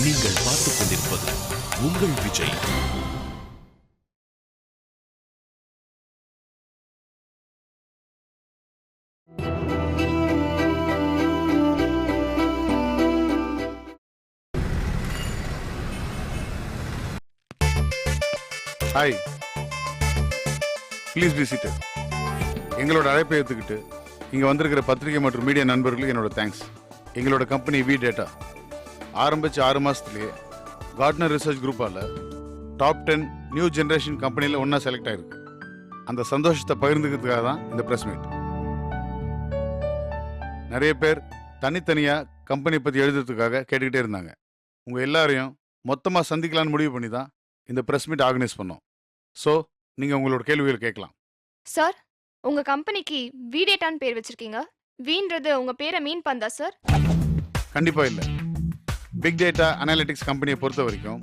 நீங்கள் பார்த்துக் கொண்டிருப்பது உங்கள் Vijay. Hi please be seated எங்களோட அழைப்பை ஏற்றுக்கிட்டு இங்கே வந்திருக்கிற பத்திரிகை மற்றும் மீடியா நண்பர்களுக்கு என்னோட தேங்க்ஸ் எங்களோட கம்பெனி வி டேட்டா ஆரம்பிச்சு ஆறு மாதத்துலேயே கார்ட்னர் ரிசர்ச் குரூப்பால் டாப் டென் நியூ ஜென்ரேஷன் கம்பெனியில் ஒன்றா செலக்ட் ஆயிருக்கு. அந்த சந்தோஷத்தை பகிர்ந்துக்கிறதுக்காக தான் இந்த ப்ரெஸ் மீட் நிறைய பேர் தனித்தனியாக கம்பெனி பற்றி எழுதுறதுக்காக கேட்டுக்கிட்டே இருந்தாங்க. உங்கள் எல்லாரையும் மொத்தமாக சந்திக்கலான்னு முடிவு பண்ணி தான் இந்த ப்ரெஸ் மீட் ஆர்கனைஸ் பண்ணோம். ஸோ நீங்கள் உங்களோட கேள்விகள் கேட்கலாம். சார் உங்க கம்பெனிக்கு வி டேட்டான்னு பேர் வச்சிருக்கீங்க. வீன்றது உங்க பேரை மீன் பந்தா சார் கண்டிப்பாக இல்லை. பிக் டேட்டா அனாலிட்டிக்ஸ் கம்பெனியை பொறுத்த வரைக்கும்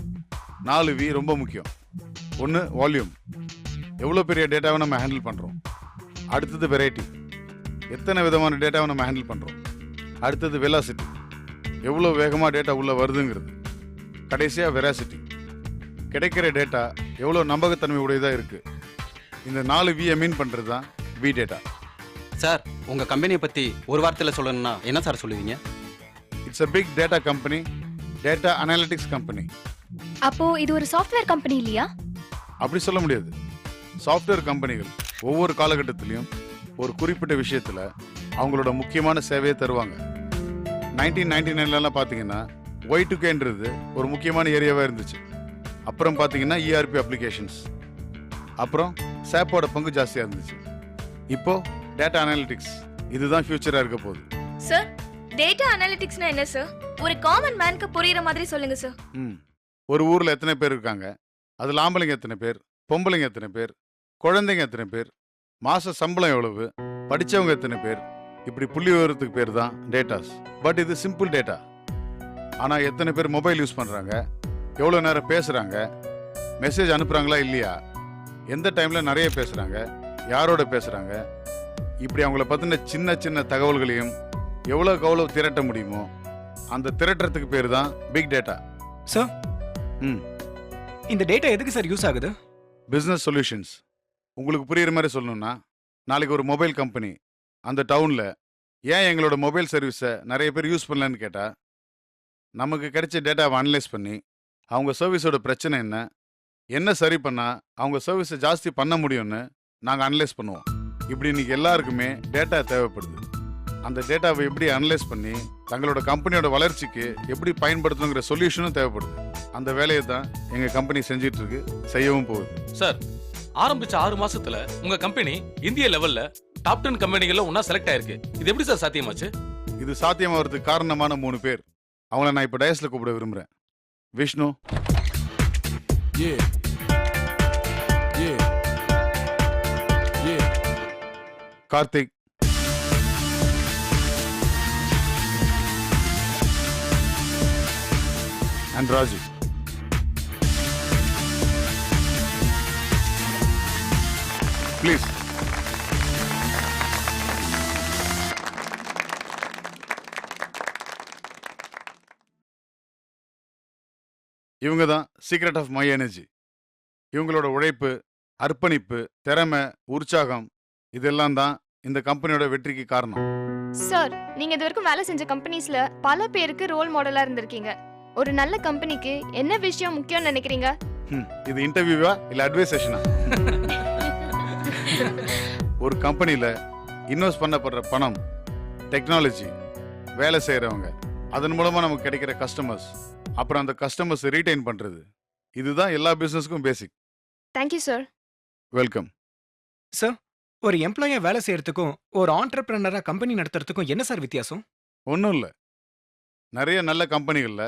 நாலு வி ரொம்ப முக்கியம். ஒன்று வால்யூம் எவ்வளோ பெரிய டேட்டாவை நம்ம ஹேண்டில் பண்ணுறோம் அடுத்தது வெரைட்டி எத்தனை விதமான டேட்டாவை நம்ம ஹேண்டில் பண்ணுறோம் அடுத்தது வெலாசிட்டி எவ்வளோ வேகமாக டேட்டா உள்ளே வருதுங்கிறது. கடைசியாக வெராசிட்டி கிடைக்கிற டேட்டா எவ்வளோ நம்பகத்தன்மை உடையதாக இருக்குது இந்த நாலு வியை மீன் பண்ணுறது தான் வி டேட்டா சார் உங்க கம்பெனியை பத்தி ஒரு வார்த்தையில சொல்லணும்னா என்ன சார் சொல்லுவீங்க? It's a big data company data analytics company அப்போ இது ஒரு சாஃப்ட்வேர் கம்பெனி இல்லையா? அப்படி சொல்ல முடியாது. சாஃப்ட்வேர் கம்பெனிகள் ஒவ்வொரு காலகட்டத்திலையும் ஒரு குறிப்பிட்ட விஷயத்தில் அவங்களோட முக்கியமான சேவையை தருவாங்க. நைன்டீன் நைன்டி நைன்லலாம் பார்த்தீங்கன்னா ஒய் டுகேன்றது ஒரு முக்கியமான ஏரியாவாக இருந்துச்சு. அப்புறம் பார்த்தீங்கன்னா E இஆர்பி அப்ளிகேஷன்ஸ் அப்புறம் சேப்போட பங்கு ஜாஸ்தியாக இருந்துச்சு. இப்போ டேட்டா அனாலிட்டிக்ஸ் இதுதான் ஃபியூச்சராக இருக்க போகுது. சார் டேட்டா அனாலிட்டிக்ஸ்னா என்ன சார் ஒரு காமன் மேனுக்கு புரியுற மாதிரி சொல்லுங்க சார் ம். ஒரு ஊரில் எத்தனை பேர் இருக்காங்க? அதில் ஆம்பளைங்க எத்தனை பேர்? பொம்பளைங்க எத்தனை பேர்? குழந்தைங்க எத்தனை பேர்? மாச சம்பளம் எவ்வளவு? படிச்சவங்க எத்தனை பேர்? இப்படி புள்ளி விவரத்துக்கு பேர் தான் டேட்டாஸ் பட் இது சிம்பிள் டேட்டா ஆனால் எத்தனை பேர் மொபைல் யூஸ் பண்ணுறாங்க எவ்வளோ நேரம் பேசுகிறாங்க மெசேஜ் அனுப்புகிறாங்களா இல்லையா? எந்த டைமில் நிறைய பேசுகிறாங்க யாரோட பேசுகிறாங்க இப்படி அவங்கள பற்றின சின்ன சின்ன தகவல்களையும் எவ்வளோக்கு எவ்வளோ திரட்ட முடியுமோ அந்த திரட்டுறதுக்கு பேர் தான் பிக் டேட்டா சார் ம். இந்த டேட்டா எதுக்கு சார் யூஸ் ஆகுது? பிஸ்னஸ் சொல்யூஷன்ஸ் உங்களுக்கு புரியுற மாதிரி சொல்லணும்னா நாளைக்கு ஒரு மொபைல் கம்பெனி அந்த டவுனில் ஏன் எங்களோட மொபைல் சர்வீஸை நிறைய பேர் யூஸ் பண்ணலன்னு கேட்டால் நமக்கு கிடைச்ச டேட்டாவை அனலைஸ் பண்ணி அவங்க சர்வீஸோட பிரச்சனை என்ன என்ன சரி பண்ணால் அவங்க சர்வீஸை ஜாஸ்தி பண்ண முடியும்னு நாங்கள் அனலைஸ் பண்ணுவோம். இப்படி இன்னைக்கு எல்லாருக்குமே டேட்டா தேவைப்படுது. அந்த டேட்டாவை எப்படி அனலைஸ் பண்ணி தங்களோட கம்பெனியோட வளர்ச்சிக்கு எப்படி பயன்படுத்தணுங்கிற சொல்யூஷனும் தேவைப்படுது. அந்த வேலையை தான் எங்கள் கம்பெனி செஞ்சிட்டு இருக்கு செய்யவும் போகுது. சார் ஆரம்பிச்ச ஆறு மாசத்துல உங்க கம்பெனி இந்திய லெவல்ல டாப் டென் கம்பெனிகள்ல ஒன்னா செலக்ட் ஆயிருக்கு. இது எப்படி சார் சாத்தியமாச்சு? இது சாத்தியமாகிறதுக்கு காரணமான மூணு பேர். அவங்கள நான் இப்போ டயஸ்ல கூப்பிட விரும்புகிறேன் Vishnu. Yeah. Yeah. Yeah. Karthik. And Raju please இவங்க தான் சீக்ரெட் ஆஃப் மை எனர்ஜி இவங்களோட உழைப்பு அர்ப்பணிப்பு திறமை உற்சாகம் இதெல்லாம் தான் இந்த கம்பெனியோட வெற்றிக்கு காரணம். சார் நீங்க இது வரைக்கும் வேலை செஞ்ச கம்பெனிஸ்ல பல பேருக்கு ரோல் மாடலா இருந்திருக்கீங்க. ஒரு நல்ல கம்பெனிக்கு என்ன விஷயம் முக்கியம்னு நினைக்கிறீங்க? இது இன்டர்வியூவா இல்ல அட்வைஸ் செஷனா ஒரு கம்பெனில இன்வெஸ்ட் பண்ணப்படுற பணம் டெக்னாலஜி வேலை செய்றவங்க அதன் மூலமா நமக்கு கிடைக்கிற கஸ்டமர்ஸ் அப்புறம் அந்த கஸ்டமர்ஸ் ரீடைன் பண்றது. இதுதான் எல்லா பிசினஸ்க்கும் basic thank you sir welcome sir ஒரு எம்ப்ளாயா வேலை செய்யறதுக்கும் ஒரு ஆண்டர்பிரனரா கம்பெனி நடத்துறதுக்கும் என்ன சார் வித்தியாசம்? ஒன்றும் இல்லை. நிறைய நல்ல கம்பெனிகளில்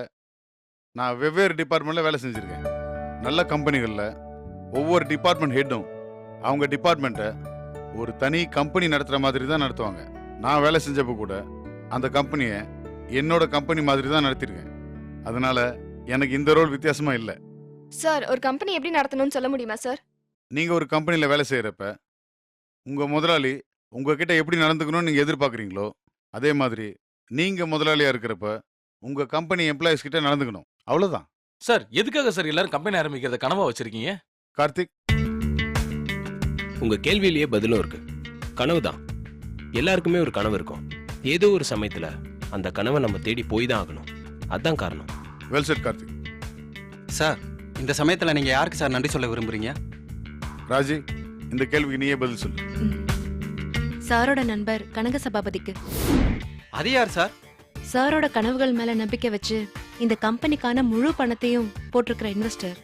நான் வெவ்வேறு டிபார்ட்மெண்ட்டில் வேலை செஞ்சுருக்கேன். நல்ல கம்பெனிகளில் ஒவ்வொரு டிபார்ட்மெண்ட் ஹெட்டும் அவங்க டிபார்ட்மெண்ட்டை ஒரு தனி கம்பெனி நடத்துகிற மாதிரி தான் நடத்துவாங்க. நான் வேலை செஞ்சப்போ கூட அந்த கம்பெனியை என்னோட கம்பெனி மாதிரி தான் நடத்திருக்கேன். அதனால எனக்கு இந்த ரோல் வித்தியாசமா இல்லை. சார் ஒரு கம்பெனி எப்படி நடத்தணும்னு சொல்ல முடியுமா சார்? நீங்கள் ஒரு கம்பெனியில் வேலை செய்கிறப்ப உங்கள் முதலாளி உங்ககிட்ட எப்படி நடந்துக்கணும்னு நீங்கள் எதிர்பார்க்குறீங்களோ அதே மாதிரி நீங்கள் முதலாளியாக இருக்கிறப்ப உங்கள் கம்பெனி எம்ப்ளாயிஸ் கிட்ட நடந்துக்கணும். அவ்வளவுதான். சார் எதுக்காக சார் எல்லாரும் கம்பெனி ஆரம்பிக்கிறத கனவா வச்சிருக்கீங்க? கார்த்திக். உங்க கேள்வியிலேயே பதிலும் இருக்கு. கனவு தான். எல்லாருக்குமே ஒரு கனவு இருக்கும். ஏதோ ஒரு சமயத்துல அந்த கனவை நம்ம தேடி போய் தான் ஆகணும். அதான் காரணம். Well set Karthik. சார் இந்த சமயத்தில் நீங்கள் யாருக்கு சார் நன்றி சொல்ல விரும்புறீங்க? ராஜி இந்த கேள்விக்கு நீயே பதில் சொல்லு. சாரோட நண்பர் கனக சபாபதிக்கு. அது யார் சார்? சாரோட கனவுகள் மேல நம்பிக்கை வச்சு இந்த கம்பெனிக்கான முழு பணத்தையும் போட்டிருக்கிற இன்வெஸ்டர்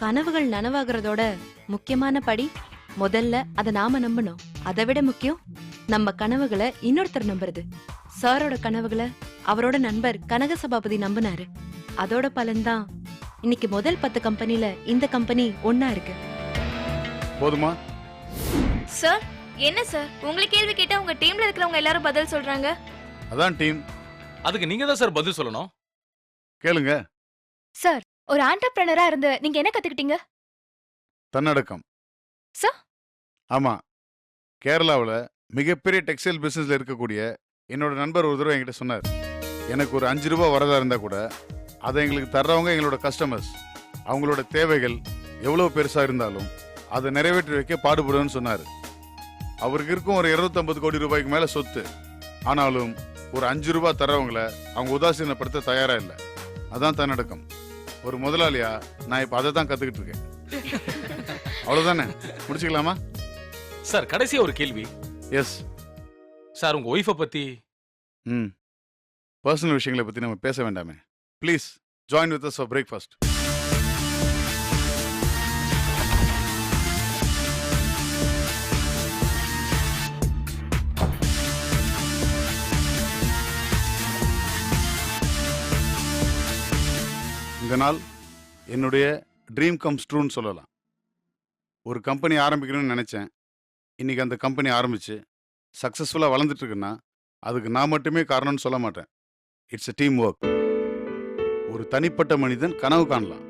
கனவுகள் நனவாகிறதோட முக்கியமான படி முதல்ல அதை நாம நம்பணும். அதை விட முக்கியம் நம்ம கனவுகளை இன்னொருத்தர் நம்புறது. சாரோட கனவுகளை அவரோட நண்பர் கனக சபாபதி நம்பினாரு. அதோட பலன்தான் இன்னைக்கு முதல் பத்து கம்பெனில இந்த கம்பெனி ஒன்னா இருக்கு. போதுமா? சார் என்ன சார் உங்களை கேள்வி கேட்டா உங்க டீம்ல இருக்கிறவங்க எல்லாரும் பதில் சொல்றாங்க? அதான் டீம் அதுக்கு நீங்க தான் சார் பதில் சொல்லணும். கேளுங்க. சார் ஒரு ஆண்டர்பிரனரா இருந்து நீங்க என்ன கத்துக்கிட்டீங்க? தன்னடக்கம். Sir? ஆமா. கேரளாவில் மிகப்பெரிய டெக்ஸ்டைல் பிசினஸ்ல இருக்கக்கூடிய என்னோட நண்பர் ஒரு தடவை என்கிட்ட சொன்னார். எனக்கு ஒரு அஞ்சு ரூபா வரதா இருந்தா கூட அதை எங்களுக்கு தர்றவங்க எங்களோட கஸ்டமர்ஸ் அவங்களோட தேவைகள் எவ்வளோ பெருசா இருந்தாலும் அதை நிறைவேற்றி வைக்க பாடுபடுவேன்னு சொன்னார். அவருக்கு இருக்கும் ஒரு 250 கோடி ரூபாய்க்கு மேல சொத்து. ஆனாலும் ஒரு அஞ்சு ரூபாய் தர்றவங்கள அவங்க உதாசீனப்படுத்த தயாரா இல்லை. அதான் தன்னடக்கம் ஒரு முதலாளியா நான் இப்போ அதை தான் கத்துக்கிட்டு இருக்கேன். அவ்வளவுதானே? முடிச்சுக்கலாமா? சார் கடைசியா ஒரு கேள்வி. எஸ் சார் உங்க ஒய்ஃபை பத்தி? ம். பர்சனல் விஷயங்களை பற்றி நம்ம பேச வேண்டாமே. Please join with us for breakfast நாள் என்னுடைய ட்ரீம் கம்ஸ் ட்ரூன்னு சொல்லலாம். ஒரு கம்பெனி ஆரம்பிக்கணும்னு நினச்சேன். இன்னைக்கு அந்த கம்பெனி ஆரம்பிச்சு சக்ஸஸ்ஃபுல்லாக வளர்ந்துட்டு இருக்குன்னா அதுக்கு நான் மட்டுமே காரணம்னு சொல்ல மாட்டேன். இட்ஸ் a டீம் ஒர்க் ஒரு தனிப்பட்ட மனிதன் கனவு காணலாம்.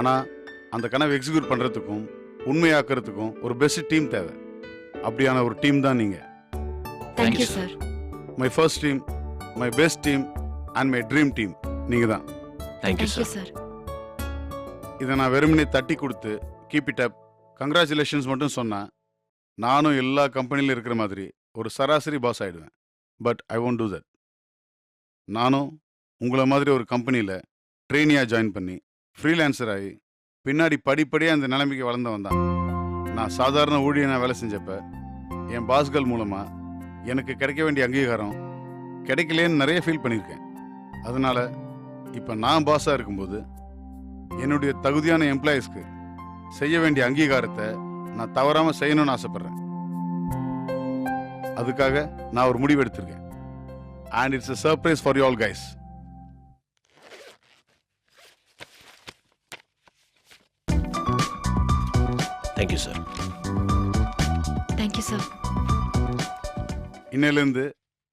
ஆனால் அந்த கனவை எக்ஸிக்யூட் பண்ணுறதுக்கும் உண்மையாக்குறதுக்கும் ஒரு பெஸ்ட் டீம் தேவை. அப்படியான ஒரு டீம் தான் நீங்கள் thank you you, sir my first team my best team and my dream team நீங்கள் தான். தேங்க்யூ சார் சார் இதை நான் வெறுமனே தட்டி கொடுத்து கீப் இட் அப் கங்க்ராச்சுலேஷன்ஸ் மட்டும் சொன்னேன் நானும் எல்லா கம்பெனிலும் இருக்கிற மாதிரி ஒரு சராசரி பாஸ் ஆயிடுவேன். But I won't do that. நானும் உங்களை மாதிரி ஒரு கம்பெனியில் ட்ரெயினியாக ஜாயின் பண்ணி ஃப்ரீலான்சர் ஆகி பின்னாடி படிப்படியாக அந்த நிலைமைக்கு வளர்ந்தவன் தான். நான் சாதாரண ஊழியனா வேலை செஞ்சப்ப என் பாஸ்கள் மூலமாக எனக்கு கிடைக்க வேண்டிய அங்கீகாரம் கிடைக்கலேன்னு நிறைய ஃபீல் பண்ணியிருக்கேன். அதனால இப்போ நான் பாஸாக இருக்கும்போது என்னுடைய தகுதியான எம்ப்ளாயீஸ்க்கு செய்ய வேண்டிய அங்கீகாரத்தை நான் தவறாம செய்யணும்னு ஆசைப்படுறேன். அதுக்காக நான் ஒரு முடிவு எடுத்திருக்கேன். And it's a surprise for you all guys thank you sir thank you sir இன்னையிலேருந்து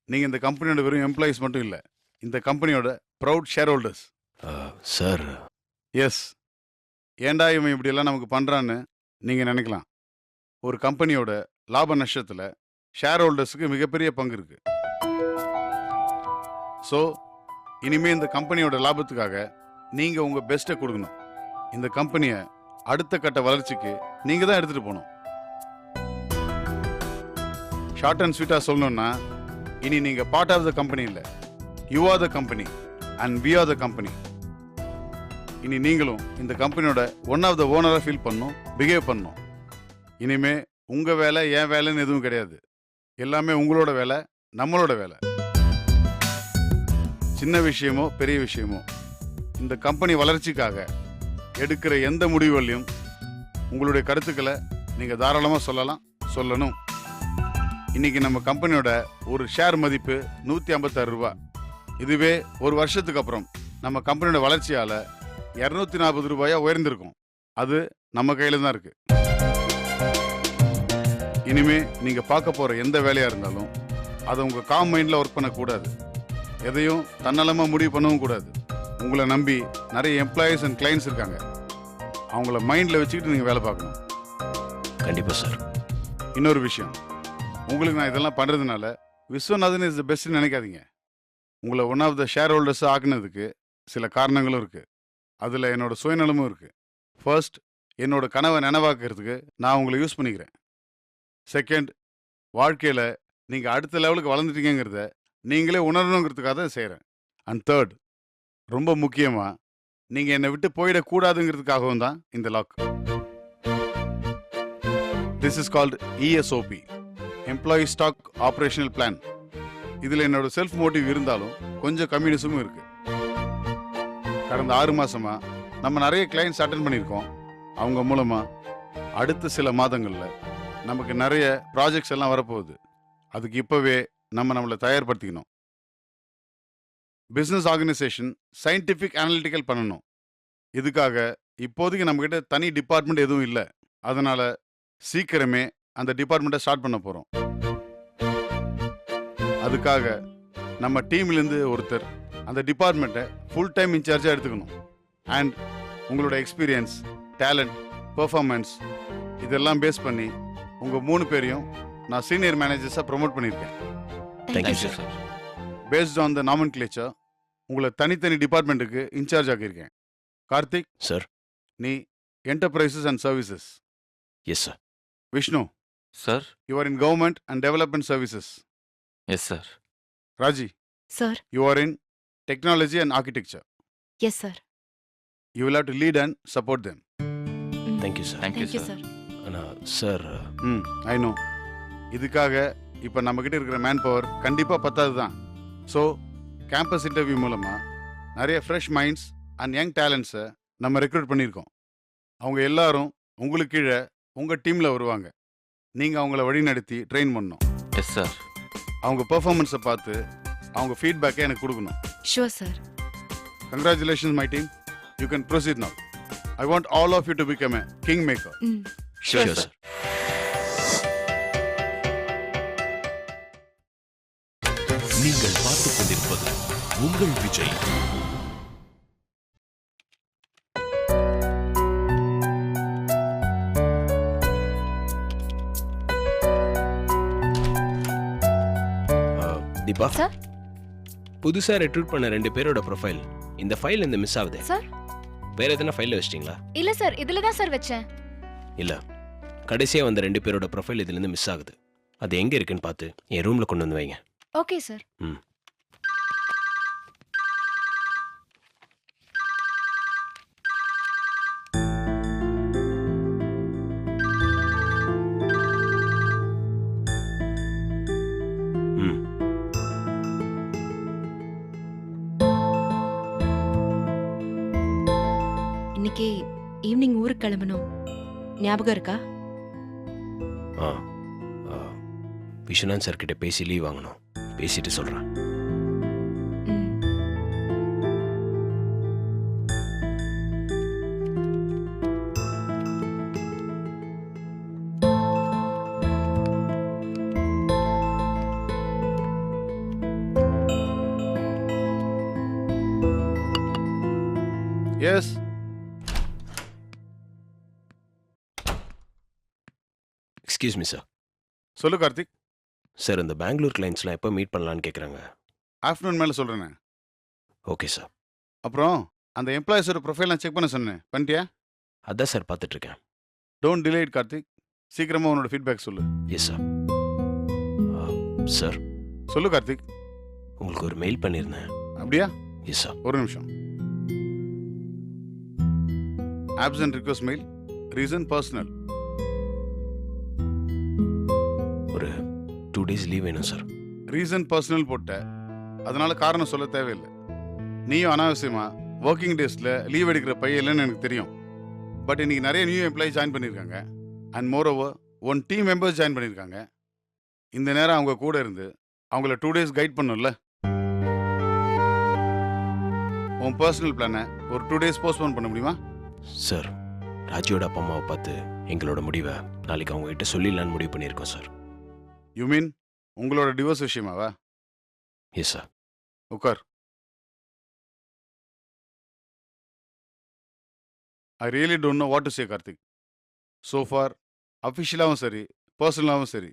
நீங்க இந்த கம்பெனியோட வெறும் எம்ப்ளாயீஸ் மட்டும் இல்லை இந்த கம்பெனியோட proud shareholders sir. Yes ஏன்டா இவன் இப்படியெல்லாம் நமக்கு பண்ணுறான்னு நீங்கள் நினைக்கலாம். ஒரு கம்பெனியோட லாப நஷ்டத்தில் ஷேர் ஹோல்டர்ஸுக்கு மிகப்பெரிய பங்கு இருக்கு. ஸோ இனிமே இந்த கம்பெனியோட லாபத்துக்காக நீங்கள் உங்கள் பெஸ்ட்டை கொடுக்கணும். இந்த கம்பெனியை அடுத்த கட்ட வளர்ச்சிக்கு நீங்கள் தான் எடுத்துகிட்டு போகணும். ஷார்ட் அண்ட் ஸ்வீட்டாக சொல்லணும்னா இனி நீங்கள் பார்ட் ஆஃப் த கம்பெனி இல்லை. You are the company and we are the company இனி நீங்களும் இந்த கம்பெனியோட ஒன் ஆஃப் த ஓனராக ஃபீல் பண்ணும் பிஹேவ் பண்ணும் இனிமே உங்கள் வேலை என் வேலைன்னு எதுவும் கிடையாது. எல்லாமே உங்களோட வேலை நம்மளோட வேலை. சின்ன விஷயமோ பெரிய விஷயமோ இந்த கம்பெனி வளர்ச்சிக்காக எடுக்கிற எந்த முடிவுகளையும் உங்களுடைய கருத்துக்களை நீங்கள் தாராளமாக சொல்லலாம் சொல்லணும். இன்னைக்கு நம்ம கம்பெனியோட ஒரு ஷேர் மதிப்பு நூற்றி ஐம்பத்தாறு ரூபாய். இதுவே ஒரு வருஷத்துக்கு அப்புறம் நம்ம கம்பெனியோட வளர்ச்சியால இரநூத்தி நாற்பது ரூபாயா உயர்ந்திருக்கும். அது நம்ம கையில தான் இருக்கு. இனிமே நீங்க பார்க்க போற எந்த வேலையா இருந்தாலும் அதை உங்க காம் மைண்ட்ல ஒர்க் பண்ணக்கூடாது. எதையும் தன்னலமா முடிவு பண்ணவும் கூடாது. உங்களை நம்பி நிறைய எம்ப்ளாயீஸ் அண்ட் கிளைண்ட்ஸ் இருக்காங்க. அவங்கள மைண்ட்ல வச்சுக்கிட்டு நீங்க வேலை பார்க்கணும். கண்டிப்பா சார். இன்னொரு விஷயம். உங்களுக்கு நான் இதெல்லாம் பண்றதுனால விஸ்வநாதன் இஸ் த பெஸ்ட்னு நினைக்காதீங்க. உங்களை one of the shareholders ஆக்குனதுக்கு சில காரணங்களும் இருக்குது அதில் என்னோட சுயநலமும் இருக்குது ஃபர்ஸ்ட் என்னோட கனவை நினைவாக்குறதுக்கு நான் உங்களை யூஸ் பண்ணிக்கிறேன். செகண்ட் வாழ்க்கையில் நீங்கள் அடுத்த லெவலுக்கு வளர்ந்துட்டீங்கிறத நீங்களே உணரணுங்கிறதுக்காக தான் செய்கிறேன் அண்ட் தேர்ட் ரொம்ப முக்கியமாக நீங்கள் என்னை விட்டு போயிடக்கூடாதுங்கிறதுக்காகவும் தான் இந்த lock this is called ESOP employee stock operational plan இதில் என்னோட செல்ஃப் மோட்டிவ் இருந்தாலும் கொஞ்சம் கம்யூனிசமும் இருக்கு. கடந்த ஆறு மாசமா நம்ம நிறைய கிளைண்ட்ஸ் அட்டன் பண்ணியிருக்கோம். அவங்க மூலமா அடுத்த சில மாதங்களில் நமக்கு நிறைய ப்ராஜெக்ட்ஸ் எல்லாம் வரப்போகுது. அதுக்கு இப்போவே நம்ம நம்மளை தயார்படுத்திக்கணும். பிஸ்னஸ் ஆர்கனைசேஷன் சயின்டிஃபிக் அனலிட்டிக்கல் பண்ணணும். இதுக்காக இப்போதைக்கு நம்மக்கிட்ட தனி டிபார்ட்மெண்ட் எதுவும் இல்லை. அதனால் சீக்கிரமே அந்த டிபார்ட்மெண்ட்டை ஸ்டார்ட் பண்ண போகிறோம் அதுக்காக நம்ம டீம்லேருந்து ஒருத்தர் அந்த டிபார்ட்மெண்ட்டை ஃபுல் டைம் இன்சார்ஜாக எடுத்துக்கணும். அண்ட் உங்களோட எக்ஸ்பீரியன்ஸ் டேலண்ட் பெர்ஃபார்மன்ஸ் இதெல்லாம் பேஸ் பண்ணி உங்கள் மூணு பேரையும் நான் சீனியர் மேனேஜர்ஸாக ப்ரொமோட் பண்ணியிருக்கேன். Thank you sir sir based on the nomenclature உங்களை தனித்தனி டிபார்ட்மெண்ட்டுக்கு இன்சார்ஜ் ஆக்கியிருக்கேன். கார்த்திக் சார் நீ enterprises and services yes sir Vishnu sir you are in government and development services yes sir Raji sir you are in technology and architecture yes sir you will have to lead and support them thank you sir thank you thank you sir sir ஆனால் sir hmm I no இதுக்காக இப்போ நம்மக்கிட்ட இருக்கிற man power கண்டிப்பாக பத்தாது தான் so campus interview மூலமாக நிறைய ஃப்ரெஷ் மைண்ட்ஸ் அண்ட் யங் டேலண்ட்ஸை நம்ம ரெக்ரூட் பண்ணியிருக்கோம். அவங்க எல்லாரும் உங்களுக்கு கீழே உங்கள் டீமில் வருவாங்க. நீங்கள் அவங்கள வழிநடத்தி ட்ரெயின் பண்ணணும். எஸ் சார் அவங்க பெர்ஃபார்மன்ஸை பார்த்து அவங்க ஃபீட்பேக்கை எனக்கு கொடுக்கணும். Sure sir congratulations my team you can proceed now I want all of you to become a kingmaker hmm sure sir நீங்கள் பார்த்துக் கொண்டிருப்பது உங்கள் விஜய். தீபா சார்? புதுசா ரெக்ரூட் பண்ண ரெண்டு பேரோட ப்ரொஃபைல் இந்த ஃபைல் இந்த மிஸ் ஆகுது. சார்? வேற எதனா ஃபைல்ல வச்சிட்டீங்களா? இல்ல சார் இதுல தான் சார் வச்சேன். இல்ல. கடைசியா வந்த ரெண்டு பேரோட ப்ரொஃபைல் இதுல இருந்து மிஸ் ஆகுது. அது எங்க இருக்குன்னு பார்த்து என் ரூம்ல கொண்டு வந்து வைங்க. ஓகே சார் ம். இன்னைக்கு ஈவினிங் ஊருக்கு கிளம்பணும். ஞாபகம் இருக்கா? ஆ ஆ, விஸ்வநாத் சார் கிட்ட பேசி லீவ் வாங்கணும். பேசிட்டு சொல்றேன். எக்ஸ்கியூஸ் மீ சார் சொல்லு கார்த்திக். சார் இந்த பெங்களூர் கிளைண்ட்ஸ்லாம் எப்போ மீட் பண்ணலான்னு கேட்குறாங்க ஆஃப்டர்நூன் மேலே சொல்கிறேனே ஓகே சார் அப்புறம் அந்த எம்ப்ளாயிஸோட ப்ரொஃபைல் நான் செக் பண்ண சொன்னேன். பண்ணிட்டியா? அதான் சார் பார்த்துட்டு இருக்கேன் டோன்ட் டிலே இட் கார்த்திக். சீக்கிரமாக உன்னோட ஃபீட்பேக் சொல்லு. எஸ் சார் சார் சொல்லு கார்த்திக். உங்களுக்கு ஒரு மெயில் பண்ணியிருந்தேன். அப்படியா? எஸ் சார் ஒரு நிமிஷம். Absent request mail reason personal two days leave வேணும் சார் ரீசன் பர்சனல் போட்ட அதனால காரணம் சொல்ல தேவையில்லை. நீயும் அனாவசியமா ஒர்க்கிங் டேஸில் லீவ் எடுக்கிற பையன் இல்லைன்னு எனக்கு தெரியும். பட் இன்னைக்கு நிறைய நியூ எம்ப்ளாயி ஜாயின் பண்ணியிருக்காங்க. And moreover one team members join பண்ணியிருக்காங்க. இந்த நேரம் அவங்க கூட இருந்து அவங்கள டூ டேஸ் கைட் பண்ணும்ல? உன் பர்சனல் பிளானை ஒரு டூ டேஸ் போஸ்ட்போன் பண்ண முடியுமா? சார் ராஜியோட அப்பா அம்மாவை பார்த்து எங்களோட முடிவை நாளைக்கு அவங்க கிட்ட சொல்லிடலான்னு முடிவு பண்ணியிருக்கோம் சார் யூ மீன் உங்களோட டிவோர்ஸ் விஷயமாவா? எஸ் சார் உட்கார் I really don't know what to say Karthik. So for அஃபிஷியலாகவும் சரி பர்சனலாகவும் சரி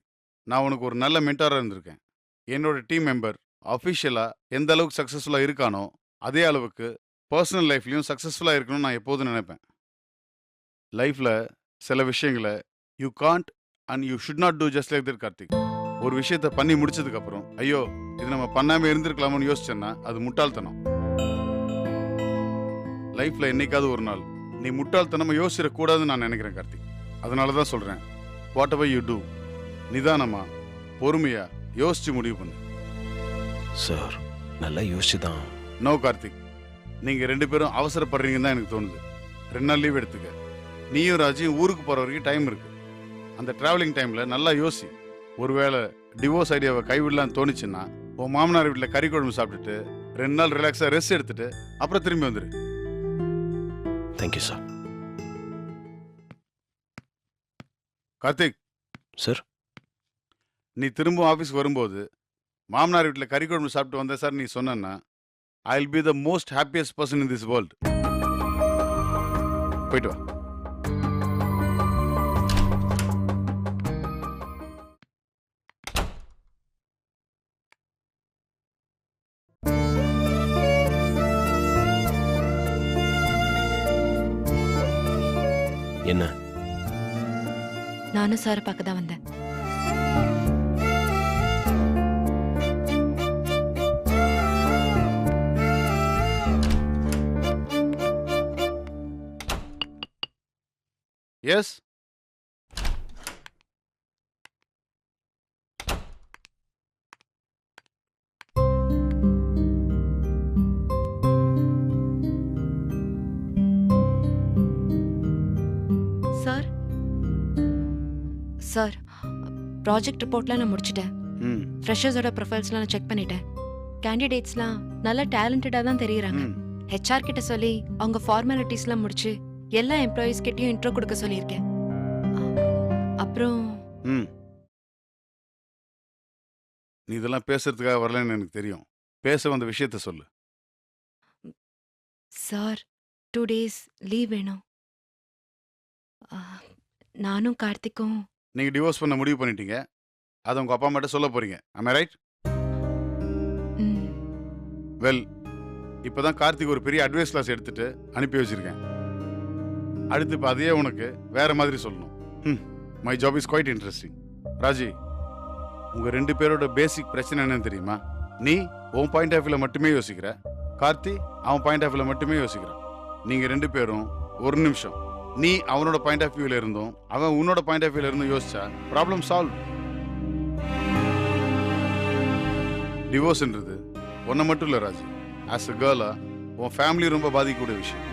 நான் உனக்கு ஒரு நல்ல மென்டாராக இருந்திருக்கேன். என்னோட டீம் மெம்பர் அஃபிஷியலாக எந்த அளவுக்கு சக்ஸஸ்ஃபுல்லாக இருக்கானோ அதே அளவுக்கு பர்சனல் லைஃப்லையும் சக்ஸஸ்ஃபுல்லாக இருக்கணும்னு நான் எப்போதும் நினைப்பேன். லைஃப்பில் சில விஷயங்களை you can't and you should not do just like that Karthik. ஒரு விஷயத்தை பண்ணி முடிச்சதுக்கப்புறம் ஐயோ இது நம்ம பண்ணாமல் இருந்திருக்கலாமோன்னு யோசிச்சேன்னா அது முட்டாள்தனம். லைஃப்பில் என்னைக்காவது ஒரு நாள் நீ முட்டாள்தனமாக யோசிச்சிடக்கூடாதுன்னு நான் நினைக்கிறேன் கார்த்திக். அதனால தான் சொல்கிறேன் வாட் எவர் யூ டூ நிதானமா பொறுமையா யோசிச்சு முடிவு பண்ணு. சார் நல்லா யோசிச்சு தான். நோ கார்த்திக். நீங்க ரெண்டு பேரும் அவசரப்படுறீங்கன்னு தான் எனக்கு தோணுது. ரெண்டு நாள் லீவ் எடுத்துக்க. நீயும் ராஜியும் ஊருக்கு போற வரைக்கும் டைம் இருக்கு. அந்த டிராவலிங் டைம்ல நல்லா யோசி. ஒருவேளை டிவோர்ஸ் ஐடியாவை கைவிடலான்னு தோணுச்சுன்னா உன் மாமனார் வீட்டில் கறி குழம்பு சாப்பிட்டுட்டு ரெண்டு நாள் ரிலாக்ஸாக ரெஸ்ட் எடுத்துட்டு அப்புறம் திரும்பி வந்துரு. Thank you sir Karthik. சார் நீ திரும்ப ஆஃபீஸ்க்கு வரும்போது மாமனார் வீட்டில் கறி குழம்பு சாப்பிட்டு வந்த சார் நீ சொன்னா I will be the most happiest person in this world போயிட்டு வா. நானும் சார் பார்க்க தான் வந்தேன். எஸ் ப்ராஜெக்ட் ரிப்போர்ட்லாம் நான் முடிச்சிட்டேன். ஃப்ரெஷர்ஸோட ப்ரொஃபைல்ஸ்லாம் நான் செக் பண்ணிட்டேன். கேண்டிடேட்ஸ்லாம் நல்லா டேலண்டடாக தான் தெரியுறாங்க. ஹெச்ஆர் கிட்ட சொல்லி அவங்க ஃபார்மாலிட்டிஸ்லாம் முடிச்சு எல்லா எம்ப்ளாயீஸ் கிட்டயும் இன்ட்ரோ கொடுக்க சொல்லியிருக்கேன். அப்புறம் நீ இதெல்லாம் பேசுறதுக்காக வரலன்னு எனக்கு தெரியும். பேச வந்த விஷயத்த சொல்லு. சார் டூ டேஸ் லீவ் வேணும். நானும் கார்த்திக்கும் நீங்க டிவோர்ஸ் பண்ண முடிவு பண்ணிட்டீங்க. அதை உங்க அப்பா அம்மாட்ட சொல்ல போறீங்க. Am I ரைட் வெல் இப்போதான் கார்த்திக் ஒரு பெரிய அட்வைஸ் கிளாஸ் எடுத்துட்டு அனுப்பி வச்சிருக்கேன். அடுத்து இப்போ அதையே உனக்கு வேற மாதிரி சொல்லணும். ம் my job is quite interesting Raji உங்க ரெண்டு பேரோட பேசிக் பிரச்சனை என்னன்னு தெரியுமா? நீ உன் பாயிண்ட் ஆஃப் வியூல மட்டுமே யோசிக்கிற. கார்த்தி அவன் பாயிண்ட் ஆஃப் வியூல மட்டுமே யோசிக்கிறான். நீங்க ரெண்டு பேரும் ஒரு நிமிஷம் நீ அவனோட பாயிண்ட் ஆஃப் வியூல இருந்தும் அவன் உன்னோட பாயிண்ட் ஆஃப் வியூல இருந்தும் யோசிச்சா ப்ராப்ளம் சால்வ் டிவோர்ஸ்ன்றது ஒன்றை மட்டும் இல்லை ராஜு. ஆஸ் அ கேர்லா உன் ஃபேமிலி ரொம்ப பாதிக்கக்கூடிய விஷயம்.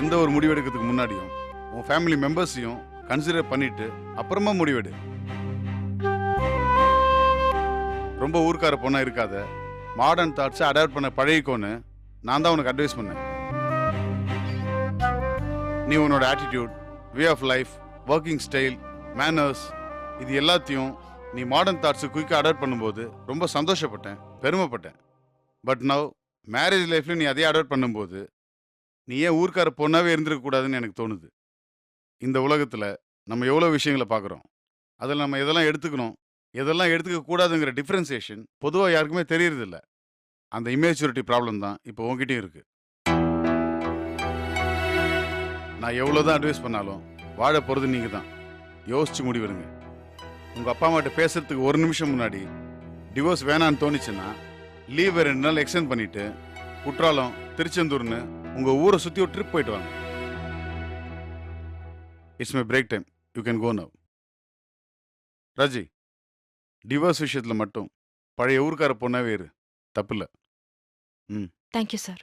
எந்த ஒரு முடிவெடுக்கிறதுக்கு முன்னாடியும் உன் ஃபேமிலி மெம்பர்ஸையும் கன்சிடர் பண்ணிட்டு அப்புறமா முடிவெடு. ரொம்ப ஊர்க்கார பொண்ணாக இருக்காத. மாடர்ன் தாட்ஸை அடாப்ட் பண்ண பழகிக்கோன்னு நான் தான் உனக்கு அட்வைஸ் பண்ணேன். நீ உன்னோட attitude way of life working style manners இது எல்லாத்தையும் நீ மாடர்ன் தாட்ஸு குயிக்காக அடாப்ட் பண்ணும்போது ரொம்ப சந்தோஷப்பட்டேன் பெருமைப்பட்டேன். பட் நவ் மேரேஜ் லைஃப்லையும் நீ அதே அடாப்ட் பண்ணும்போது நீ ஏன் ஊர்க்கார பொண்ணாகவே இருந்திருக்கக்கூடாதுன்னு எனக்கு தோணுது. இந்த உலகத்தில் நம்ம எவ்வளோ விஷயங்களை பார்க்குறோம் அதில் நம்ம எதெல்லாம் எடுத்துக்கணும் எதெல்லாம் எடுத்துக்க கூடாதுங்கிற டிஃப்ரென்சியேஷன் பொதுவாக யாருக்குமே தெரியறதில்ல. அந்த இமேச்சுரிட்டி ப்ராப்ளம் தான் இப்போ உங்ககிட்டயும் இருக்குது நான் எவ்வளோ தான் அட்வைஸ் பண்ணாலும் வாழ போகிறது நீங்கள் தான் யோசிச்சு முடிவெடுங்க உங்கள் அப்பா அம்மாட்ட பேசுறதுக்கு ஒரு நிமிஷம் முன்னாடி டிவோர்ஸ் வேணான்னு தோணுச்சுன்னா லீவை ரெண்டு நாள் எக்ஸ்டெண்ட் பண்ணிட்டு குற்றாலம் திருச்செந்தூர்னு உங்கள் ஊரை சுற்றி ஒரு ட்ரிப் போயிட்டு வாங்க. It's my break time you can go now Raji divorce விஷயத்தில் மட்டும் பழைய ஊருக்கார பொண்ணாவே இரு. தப்பில்ல. தேங்க்யூ சார்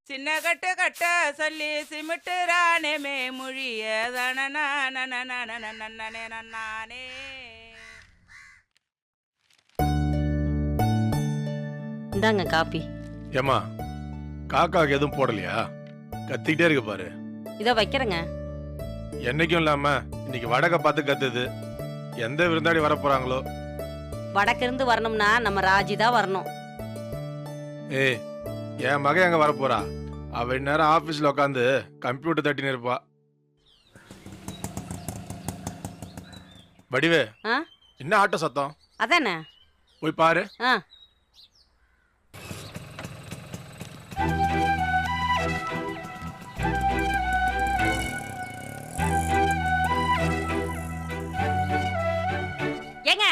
சின்ன கட்டு கட்ட சொல்லி சிமிட்டு ராணமே மொழிய நானே இந்தாங்க காப்பி ஏமா காக்காக்கு எதுவும் போடலையா கத்திக்கிட்டே இருக்கு பாரு இதோ வைக்கிறேங்க என்னைக்கும் இல்லாம இன்னைக்கு வடக்க பார்த்து கத்துது எந்த விருந்தாடி வர போறாங்களோ வடக்கிருந்து வரணும்னா நம்ம ராஜி தான் வரணும் ஏய் என் மகன் எங்க வர போறா அவ நேரம் ஆபீஸ்ல உட்காந்து கம்ப்யூட்டர் தட்டின்னு இருப்பா. வடிவே ஆ? என்ன ஆட்டோ சத்தம்? அதானே? போய் பாரு. ஆ. ஏங்க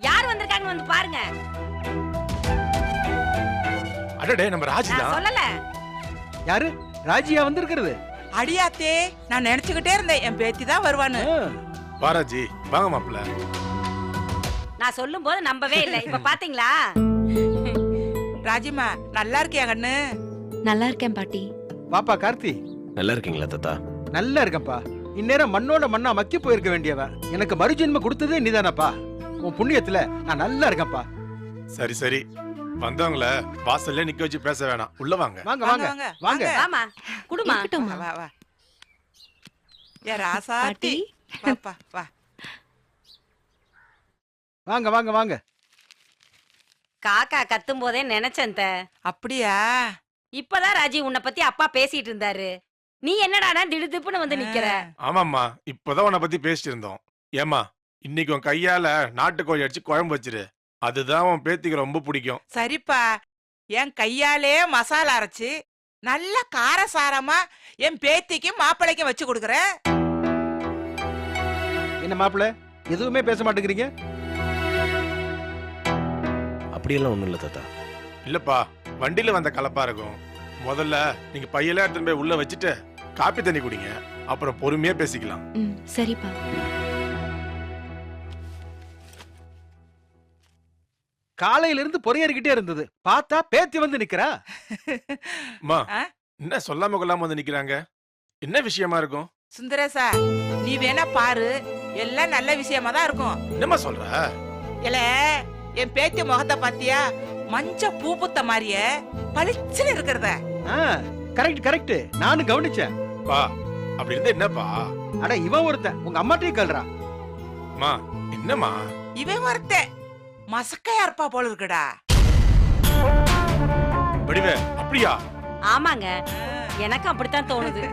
யார் வந்திருக்காங்கன்னு வந்து பாருங்க. அடடே நம்ம ராஜி நான் தான் சொல்லல. யாரு? ராஜியா வந்திருக்கிறது. அடியாத்தே நான் நினைச்சுக்கிட்டே இருந்தேன். என் பேத்தி தான் வருவான்னு. பாராஜி வாங்க மாப்பிள்ள. நான் சொல்லும் போது நம்பவே இல்லை. இப்ப பாத்தீங்களா? ராஜிமா நல்லா இருக்கியா கண்ணு? நல்லா இருக்கேன் பாட்டி. பாப்பா கார்த்தி. நல்லா இருக்கீங்களா தாத்தா? நல்லா இருக்கேன்ப்பா. இந்நேரம் மண்ணோட மண்ணா மக்கி போயிருக்க வேண்டியவ. எனக்கு மறுஜென்ம கொடுத்ததே நீதானப்பா. உன் புண்ணியத்துல நான் நல்லா இருக்கேன்ப்பா. சரி சரி. வந்தவங்கள வாசல்ல நிக்க வச்சு பேச வேணாம். உள்ள வாங்க. வாங்க வாங்க வாங்க. வாமா. குடுமா. வா இருக்கட்டும்மா. வா வா ஏ ராசாத்தி. பாட்டி. வாப்பா வா. வாங்க வாங்க வாங்க. காக்கா கத்தும் போதே நினைச்சேன் அத்தை. அப்படியா? இப்பதான் ராஜி உன்னை பத்தி அப்பா பேசிட்டு இருந்தாரு. நீ என்னடானா திடுதிப்புன்னு வந்து நிக்கிற? ஆமாம்மா. இப்பதான் உன்னை பத்தி பேசிட்டு இருந்தோம். ஏமா இன்னைக்கு உன் கையால நாட்டுக்கோழி அடிச்சு குழம்பு வச்சிரு. அதுதான் உன் பேத்திக்கு ரொம்ப பிடிக்கும். சரிப்பா. என் கையாலே மசாலா அரைச்சு நல்ல காரசாரமா என் பேத்திக்கும் மாப்பிள்ளைக்கும் வச்சு கொடுக்குறேன் என்ன மாப்பிள்ள? எதுவுமே பேச மாட்டேங்கிறீங்க? அப்படியெல்லாம் ஒண்ணும் இல்ல தாத்தா. இல்லப்பா வண்டியில வந்த கலப்பா இருக்கும். முதல்ல நீங்க பையெல்லாம் எடுத்துட்டு போய் உள்ள வச்சுட்டு காப்பி தண்ணி குடிங்க. அப்புறம் பொறுமையா பேசிக்கலாம். ம் சரிப்பா. காலையில இருந்து பொறையறிக்கிட்டே இருந்தது. பார்த்தா பேத்தி வந்து நிக்கிறா. அம்மா ஆ? என்ன சொல்லாம கொள்ளாம வந்து நிக்கிறாங்க? என்ன விஷயமா இருக்கும்? சுந்தரேசா நீ வேணா பாரு. எல்லாம் நல்ல விஷயமா தான் இருக்கும். என்னம்மா சொல்ற? இல்ல என் பேத்தி முகத்தை பாத்தியா? மஞ்ச பூ புத்த மாதிரியே பளிச்சுன்னு இருக்கிறத. கரெக்ட் கரெக்ட் நானும் கவனிச்சேன். பா அப்படி இருந்தா என்னப்பா? அட இவன் ஒருத்தன். உங்க அம்மாட்டையும் கல்றா அம்மா என்னம்மா? இவன் ஒருத்தன். மசக்கையா இருப்பா போல இருக்குடா. வடிவே அப்படியா? ஆமாங்க. எனக்கும் அப்படித்தான் தோணுது.